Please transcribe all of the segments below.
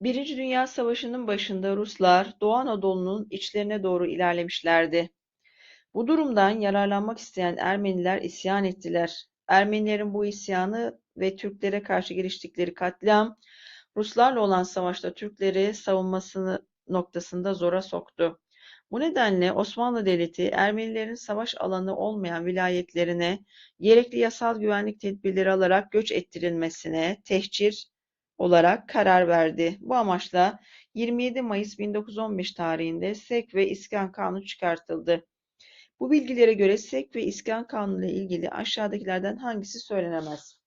Birinci Dünya Savaşı'nın başında Ruslar Doğu Anadolu'nun içlerine doğru ilerlemişlerdi. Bu durumdan yararlanmak isteyen Ermeniler isyan ettiler. Ermenilerin bu isyanı ve Türklere karşı giriştikleri katliam, Ruslarla olan savaşta Türkleri savunması noktasında zora soktu. Bu nedenle Osmanlı Devleti Ermenilerin savaş alanı olmayan vilayetlerine gerekli yasal güvenlik tedbirleri alarak göç ettirilmesine tehcir olarak karar verdi. Bu amaçla 27 Mayıs 1915 tarihinde Sevk ve İskan Kanunu çıkartıldı. Bu bilgilere göre Sevk ve İskan Kanunu ile ilgili aşağıdakilerden hangisi söylenemez?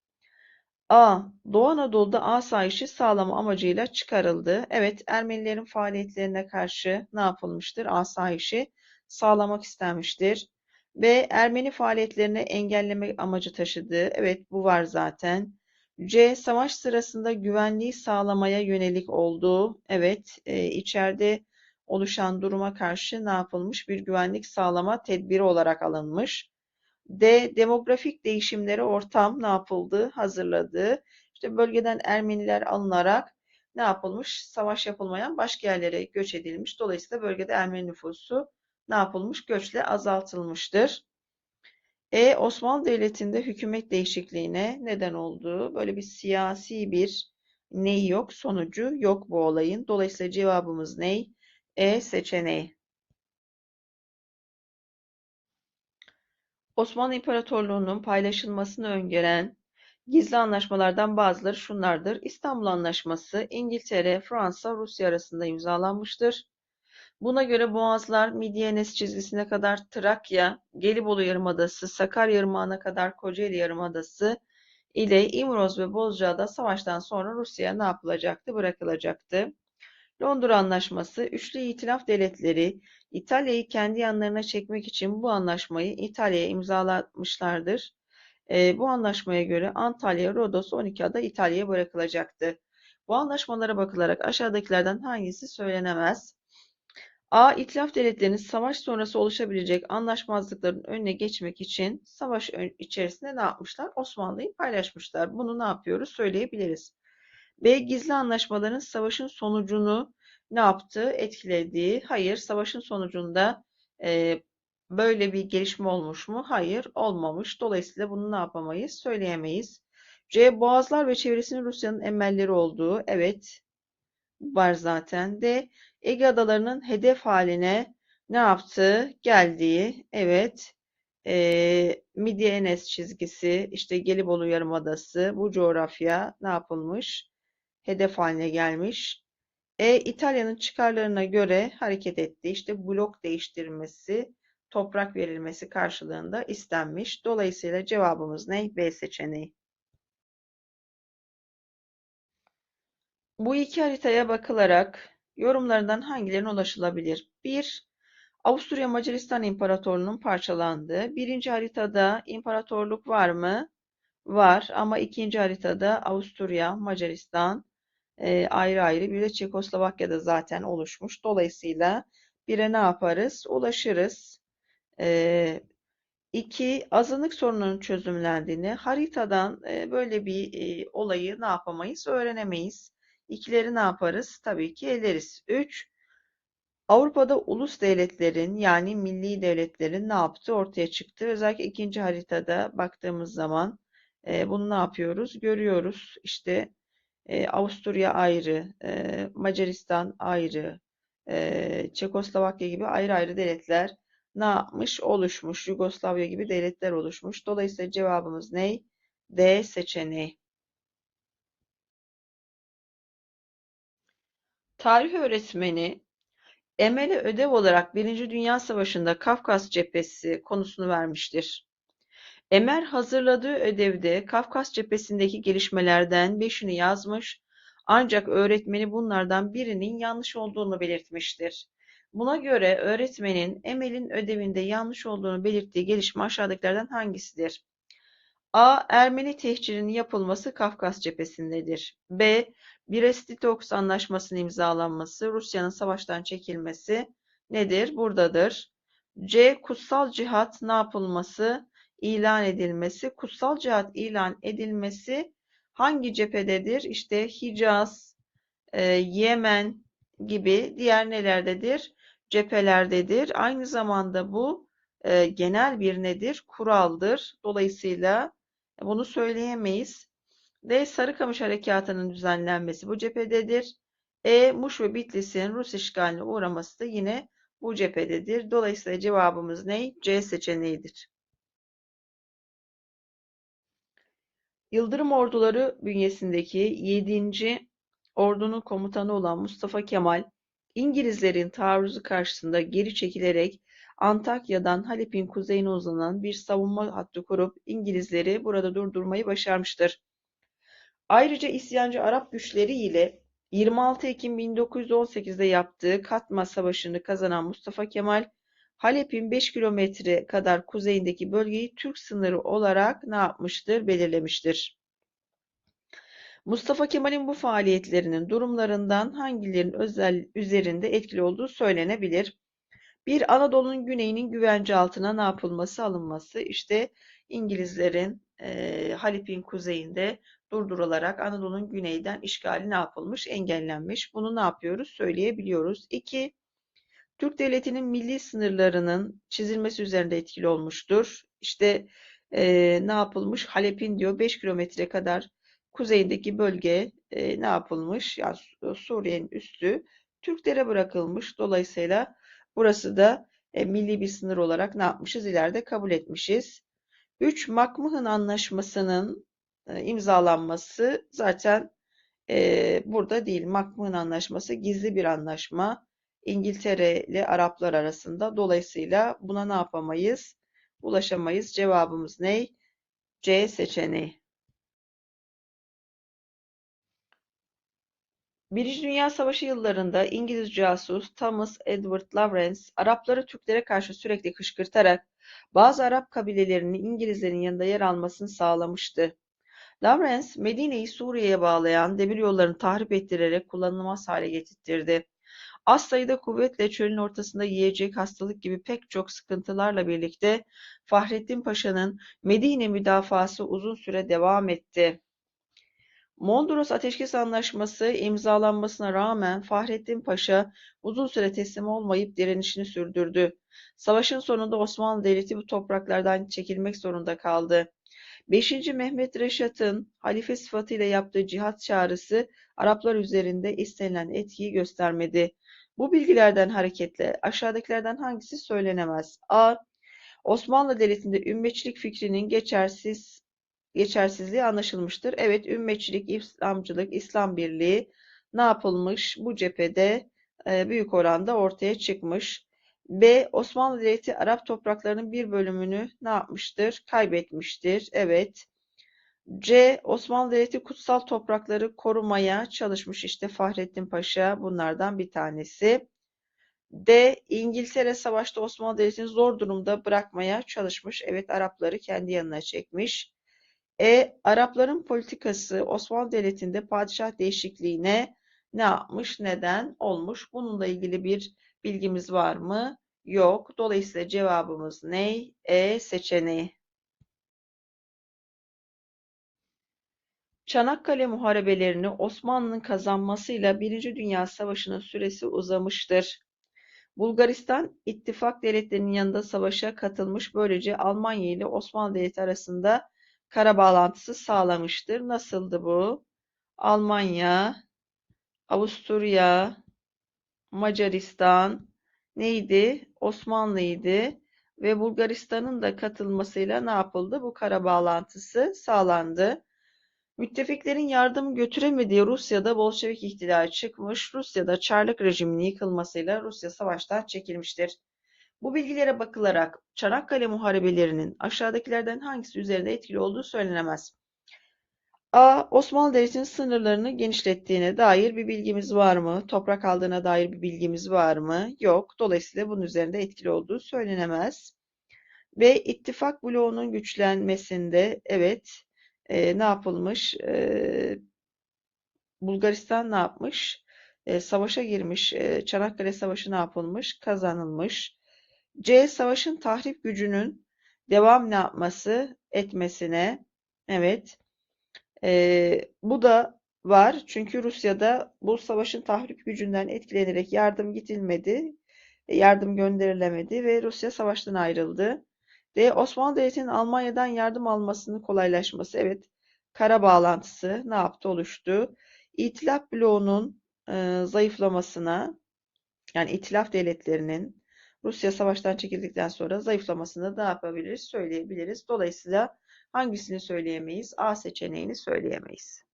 A. Doğu Anadolu'da asayişi sağlama amacıyla çıkarıldı. Evet, Ermenilerin faaliyetlerine karşı ne yapılmıştır? Asayişi sağlamak istenmiştir. B. Ermeni faaliyetlerini engelleme amacı taşıdığı. Evet, bu var zaten. C. Savaş sırasında güvenliği sağlamaya yönelik olduğu. Evet, e, içeride oluşan duruma karşı ne yapılmış? Bir güvenlik sağlama tedbiri olarak alınmış. D. Demografik değişimlere ortam ne yapıldı? Hazırladı. İşte bölgeden Ermeniler alınarak ne yapılmış? Savaş yapılmayan başka yerlere göç edilmiş. Dolayısıyla bölgede Ermeni nüfusu ne yapılmış? Göçle azaltılmıştır. E. Osmanlı Devleti'nde hükümet değişikliğine neden oldu. Böyle bir siyasi bir neyi yok, sonucu yok bu olayın. Dolayısıyla cevabımız ney? E seçeneği. Osmanlı İmparatorluğu'nun paylaşılmasını öngören gizli anlaşmalardan bazıları şunlardır. İstanbul Anlaşması İngiltere, Fransa, Rusya arasında imzalanmıştır. Buna göre Boğazlar Midye-Enes çizgisine kadar Trakya, Gelibolu Yarımadası, Sakarya Yarımağı'na kadar Kocaeli Yarımadası ile İmroz ve Bozcaada savaştan sonra Rusya'ya ne yapılacaktı? Bırakılacaktı. Londra Anlaşması, üçlü itilaf devletleri İtalya'yı kendi yanlarına çekmek için bu anlaşmayı İtalya'ya imzalatmışlardır. E, bu anlaşmaya göre Antalya, Rodos, 12 ada İtalya'ya bırakılacaktı. Bu anlaşmalara bakılarak aşağıdakilerden hangisi söylenemez? A. İtilaf devletlerinin savaş sonrası oluşabilecek anlaşmazlıkların önüne geçmek için savaş içerisinde ne yapmışlar? Osmanlı'yı paylaşmışlar. Bunu ne yapıyoruz? Söyleyebiliriz. B. Gizli anlaşmaların savaşın sonucunu ne yaptı? Etkilediği. Hayır. Savaşın sonucunda e, böyle bir gelişme olmuş mu? Hayır. Olmamış. Dolayısıyla bunu ne yapamayız? Söyleyemeyiz. C. Boğazlar ve çevresinin Rusya'nın emelleri olduğu. Evet. Var zaten. D. Ege adalarının hedef haline ne yaptı? Geldiği. Evet. E, Midye-Enes çizgisi, işte Gelibolu Yarımadası, bu coğrafya ne yapılmış? Hedef haline gelmiş. E, İtalya'nın çıkarlarına göre hareket etti. İşte blok değiştirilmesi, toprak verilmesi karşılığında istenmiş. Dolayısıyla cevabımız ne? B seçeneği. Bu iki haritaya bakılarak yorumlarından hangilerine ulaşılabilir? 1. Avusturya Macaristan İmparatorluğu'nun parçalandığı. Birinci haritada imparatorluk var mı? Var ama ikinci haritada Avusturya, Macaristan e, ayrı ayrı bir de Çekoslovakya'da zaten oluşmuş. Dolayısıyla bire ne yaparız? Ulaşırız. E, iki, azınlık sorununun çözümlendiğini haritadan e, böyle bir e, olayı ne yapamayız? Öğrenemeyiz. İkileri ne yaparız? Tabii ki eleriz. Üç, Avrupa'da ulus devletlerin yani milli devletlerin ne yaptığı ortaya çıktı. Özellikle ikinci haritada baktığımız zaman e, bunu ne yapıyoruz? Görüyoruz. İşte e, Avusturya ayrı, e, Macaristan ayrı, e, Çekoslovakya gibi ayrı ayrı devletler ne yapmış? Oluşmuş. Yugoslavya gibi devletler oluşmuş. Dolayısıyla cevabımız ne? D seçeneği. Tarih öğretmeni Emel'e ödev olarak Birinci Dünya Savaşı'nda Kafkas Cephesi konusunu vermiştir. Emel hazırladığı ödevde Kafkas Cephesi'ndeki gelişmelerden beşini yazmış ancak öğretmeni bunlardan birinin yanlış olduğunu belirtmiştir. Buna göre öğretmenin Emel'in ödevinde yanlış olduğunu belirttiği gelişme aşağıdakilerden hangisidir? A. Ermeni tehcirinin yapılması Kafkas Cephesi'ndedir. B. Brest-Litovsk Anlaşması'nın imzalanması, Rusya'nın savaştan çekilmesi nedir? Buradadır. C. Kutsal cihat ne yapılması? ilan edilmesi, kutsal cihat ilan edilmesi hangi cephededir? İşte Hicaz, e, Yemen gibi diğer nelerdedir? Cephelerdedir. Aynı zamanda bu e, genel bir nedir? Kuraldır. Dolayısıyla bunu söyleyemeyiz. D. Sarıkamış Harekatı'nın düzenlenmesi bu cephededir. E. Muş ve Bitlis'in Rus işgaline uğraması da yine bu cephededir. Dolayısıyla cevabımız ne? C seçeneğidir. Yıldırım Orduları bünyesindeki 7. Ordunun komutanı olan Mustafa Kemal, İngilizlerin taarruzu karşısında geri çekilerek Antakya'dan Halep'in kuzeyine uzanan bir savunma hattı kurup İngilizleri burada durdurmayı başarmıştır. Ayrıca isyancı Arap güçleri ile 26 Ekim 1918'de yaptığı Katma Savaşı'nı kazanan Mustafa Kemal, Halep'in 5 kilometre kadar kuzeyindeki bölgeyi Türk sınırı olarak ne yapmıştır? Belirlemiştir. Mustafa Kemal'in bu faaliyetlerinin durumlarından hangilerinin özel üzerinde etkili olduğu söylenebilir. Bir Anadolu'nun güneyinin güvence altına ne yapılması alınması işte İngilizlerin e, Halep'in kuzeyinde durdurularak Anadolu'nun güneyden işgali ne yapılmış? Engellenmiş. Bunu ne yapıyoruz? Söyleyebiliyoruz. İki, Türk Devleti'nin milli sınırlarının çizilmesi üzerinde etkili olmuştur. İşte e, ne yapılmış? Halep'in diyor 5 kilometre kadar kuzeyindeki bölge e, ne yapılmış? Yani Suriye'nin üstü Türklere bırakılmış. Dolayısıyla burası da e, milli bir sınır olarak ne yapmışız? İleride kabul etmişiz. 3. McMahon Anlaşması'nın e, imzalanması zaten e, burada değil. McMahon Anlaşması gizli bir anlaşma. İngiltere ile Araplar arasında. Dolayısıyla buna ne yapamayız? Ulaşamayız. Cevabımız ne? C seçeneği. Birinci Dünya Savaşı yıllarında İngiliz casus Thomas Edward Lawrence, Arapları Türklere karşı sürekli kışkırtarak bazı Arap kabilelerinin İngilizlerin yanında yer almasını sağlamıştı. Lawrence, Medine'yi Suriye'ye bağlayan demiryollarını tahrip ettirerek kullanılmaz hale getirtirdi. Az sayıda kuvvetle çölün ortasında yiyecek, hastalık gibi pek çok sıkıntılarla birlikte Fahrettin Paşa'nın Medine müdafası uzun süre devam etti. Mondros Ateşkes Anlaşması imzalanmasına rağmen Fahrettin Paşa uzun süre teslim olmayıp direnişini sürdürdü. Savaşın sonunda Osmanlı Devleti bu topraklardan çekilmek zorunda kaldı. 5. Mehmet Reşat'ın halife sıfatıyla yaptığı cihat çağrısı Araplar üzerinde istenilen etkiyi göstermedi. Bu bilgilerden hareketle aşağıdakilerden hangisi söylenemez? A. Osmanlı Devleti'nde ümmetçilik fikrinin geçersiz geçersizliği anlaşılmıştır. Evet, ümmetçilik, İslamcılık, İslam birliği ne yapılmış? Bu cephede e, büyük oranda ortaya çıkmış. B. Osmanlı Devleti Arap topraklarının bir bölümünü ne yapmıştır? Kaybetmiştir. Evet. C. Osmanlı Devleti kutsal toprakları korumaya çalışmış. İşte Fahrettin Paşa bunlardan bir tanesi. D. İngiltere savaşta Osmanlı Devleti'ni zor durumda bırakmaya çalışmış. Evet Arapları kendi yanına çekmiş. E. Arapların politikası Osmanlı Devleti'nde padişah değişikliğine ne yapmış, neden olmuş? Bununla ilgili bir bilgimiz var mı? Yok. Dolayısıyla cevabımız ne? E seçeneği. Çanakkale Muharebelerini Osmanlı'nın kazanmasıyla Birinci Dünya Savaşı'nın süresi uzamıştır. Bulgaristan ittifak devletlerinin yanında savaşa katılmış böylece Almanya ile Osmanlı Devleti arasında kara bağlantısı sağlamıştır. Nasıldı bu? Almanya, Avusturya, Macaristan neydi? Osmanlı'ydı ve Bulgaristan'ın da katılmasıyla ne yapıldı? Bu kara bağlantısı sağlandı. Müttefiklerin yardım götüremediği Rusya'da Bolşevik ihtilali çıkmış, Rusya'da Çarlık rejiminin yıkılmasıyla Rusya savaştan çekilmiştir. Bu bilgilere bakılarak Çanakkale Muharebelerinin aşağıdakilerden hangisi üzerinde etkili olduğu söylenemez. A. Osmanlı Devleti'nin sınırlarını genişlettiğine dair bir bilgimiz var mı? Toprak aldığına dair bir bilgimiz var mı? Yok. Dolayısıyla bunun üzerinde etkili olduğu söylenemez. B. İttifak bloğunun güçlenmesinde evet e, ne yapılmış? E, Bulgaristan ne yapmış? E, savaşa girmiş. E, Çanakkale Savaşı ne yapılmış? Kazanılmış. C. Savaşın tahrip gücünün devam ne yapması etmesine evet e, bu da var. Çünkü Rusya'da bu savaşın tahrip gücünden etkilenerek yardım gidilmedi, yardım gönderilemedi ve Rusya savaştan ayrıldı. D. Osmanlı Devleti'nin Almanya'dan yardım almasının kolaylaşması. Evet, kara bağlantısı ne yaptı? Oluştu. İtilaf bloğunun e, zayıflamasına, yani itilaf devletlerinin Rusya savaştan çekildikten sonra zayıflamasını ne yapabiliriz? Söyleyebiliriz. Dolayısıyla hangisini söyleyemeyiz? A seçeneğini söyleyemeyiz.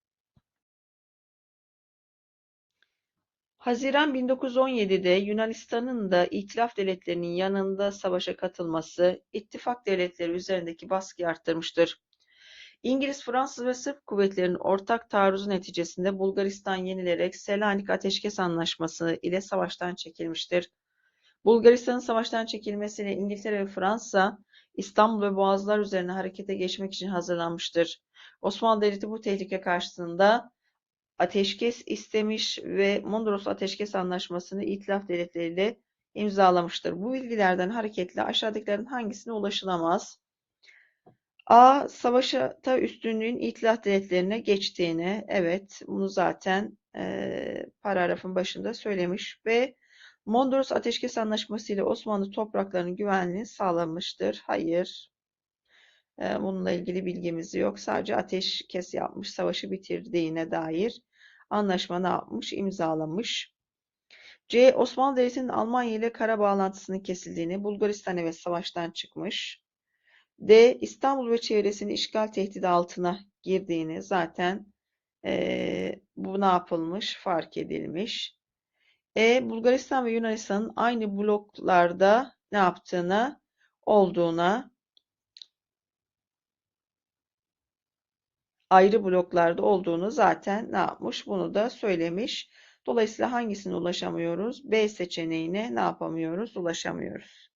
Haziran 1917'de Yunanistan'ın da İtilaf devletlerinin yanında savaşa katılması ittifak devletleri üzerindeki baskıyı arttırmıştır. İngiliz, Fransız ve Sırp kuvvetlerinin ortak taarruzu neticesinde Bulgaristan yenilerek Selanik Ateşkes Anlaşması ile savaştan çekilmiştir. Bulgaristan'ın savaştan çekilmesiyle İngiltere ve Fransa İstanbul ve Boğazlar üzerine harekete geçmek için hazırlanmıştır. Osmanlı Devleti bu tehlike karşısında ateşkes istemiş ve Mondros Ateşkes Anlaşması'nı İtilaf devletleriyle imzalamıştır. Bu bilgilerden hareketle aşağıdakilerin hangisine ulaşılamaz? A. Savaşta üstünlüğün İtilaf devletlerine geçtiğini, evet bunu zaten e, paragrafın başında söylemiş. B. Mondros Ateşkes Anlaşması ile Osmanlı topraklarının güvenliğini sağlamıştır. Hayır. E, bununla ilgili bilgimiz yok. Sadece ateşkes yapmış, savaşı bitirdiğine dair anlaşma ne yapmış? İmzalamış. C. Osmanlı Devleti'nin Almanya ile kara bağlantısının kesildiğini, Bulgaristan evet savaştan çıkmış. D. İstanbul ve çevresinin işgal tehdidi altına girdiğini zaten e, bu ne yapılmış? Fark edilmiş. E. Bulgaristan ve Yunanistan'ın aynı bloklarda ne yaptığına, olduğuna, ayrı bloklarda olduğunu zaten ne yapmış? Bunu da söylemiş. Dolayısıyla hangisine ulaşamıyoruz? B seçeneğine ne yapamıyoruz? Ulaşamıyoruz.